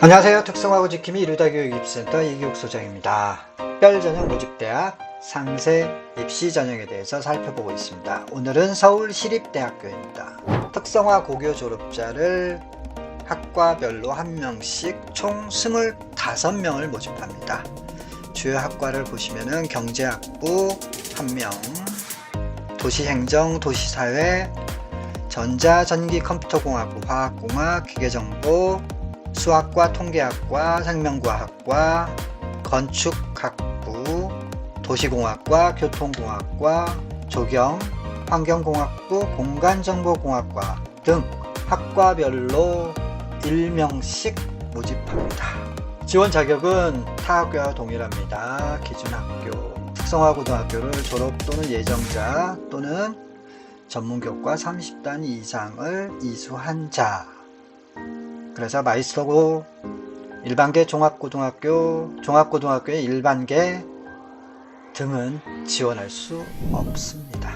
안녕하세요. 특성화고 지킴이 이루다 교육 입센터 이기욱 소장입니다. 특별전형 모집대학 상세 입시 전형에 대해서 살펴보고 있습니다. 오늘은 서울시립대학교입니다. 특성화 고교 졸업자를 학과별로 한 명씩 총 25명을 모집합니다. 주요 학과를 보시면은 경제학부 1명, 도시행정, 도시사회, 전자, 전기, 컴퓨터공학부, 화학공학, 기계정보, 수학과 통계학과, 생명과학과, 건축학부, 도시공학과, 교통공학과, 조경, 환경공학부, 공간정보공학과 등 학과별로 1명씩 모집합니다. 지원 자격은 타 학교와 동일합니다. 기준 학교, 특성화 고등학교를 졸업 또는 예정자 또는 전문교과 30단 이상을 이수한 자 그래서 마이스터고 일반계 종합고등학교, 종합고등학교의 일반계 등은 지원할 수 없습니다.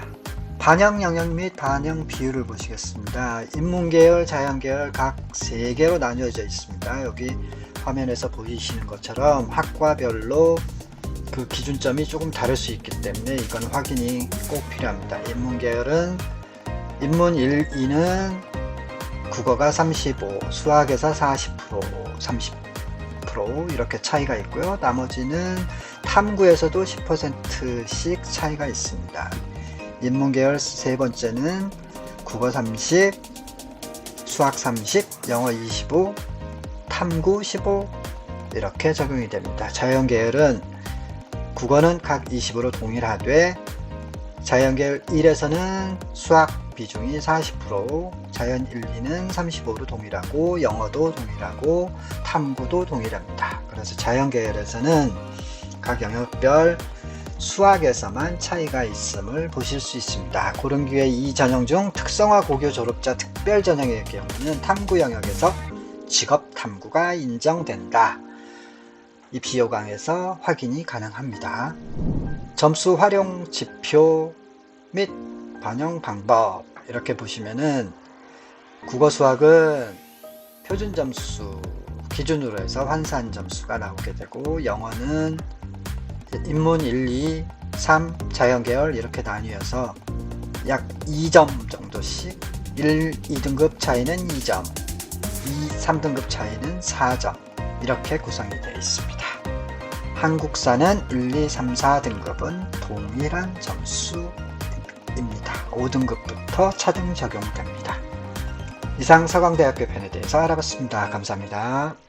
반영 영역 및 반영 비율을 보시겠습니다. 인문계열, 자연계열 각 3개로 나뉘어져 있습니다. 여기 화면에서 보이시는 것처럼 학과별로 그 기준점이 조금 다를 수 있기 때문에 이건 확인이 꼭 필요합니다. 인문계열은 인문 1, 2는 국어가 35, 수학에서 40%, 30% 이렇게 차이가 있고요. 나머지는 탐구에서도 10%씩 차이가 있습니다. 인문계열 세 번째는 국어 30, 수학 30, 영어 25, 탐구 15 이렇게 적용이 됩니다. 자연계열은 국어는 각 20으로 동일하되 자연계열 1에서는 수학 비중이 40%, 자연 1, 2는 35로 동일하고 영어도 동일하고 탐구도 동일합니다. 그래서 자연 계열에서는 각 영역별 수학에서만 차이가 있음을 보실 수 있습니다. 그런 기회 이 전형 중 특성화 고교 졸업자 특별 전형의 경우는 탐구 영역에서 직업 탐구가 인정된다. 이 비호강에서 확인이 가능합니다. 점수 활용 지표 및 반영 방법 이렇게 보시면은 국어 수학은 표준 점수 기준으로 해서 환산 점수가 나오게 되고 영어는 인문 1, 2, 3 자연계열 이렇게 나뉘어서 약 2점 정도씩 1, 2등급 차이는 2점 2, 3등급 차이는 4점 이렇게 구성이 되어 있습니다. 한국사는 1, 2, 3, 4등급은 동일한 점수입니다. 5등급부터 차등 적용됩니다. 이상 서강대학교 편에 대해서 알아봤습니다. 감사합니다.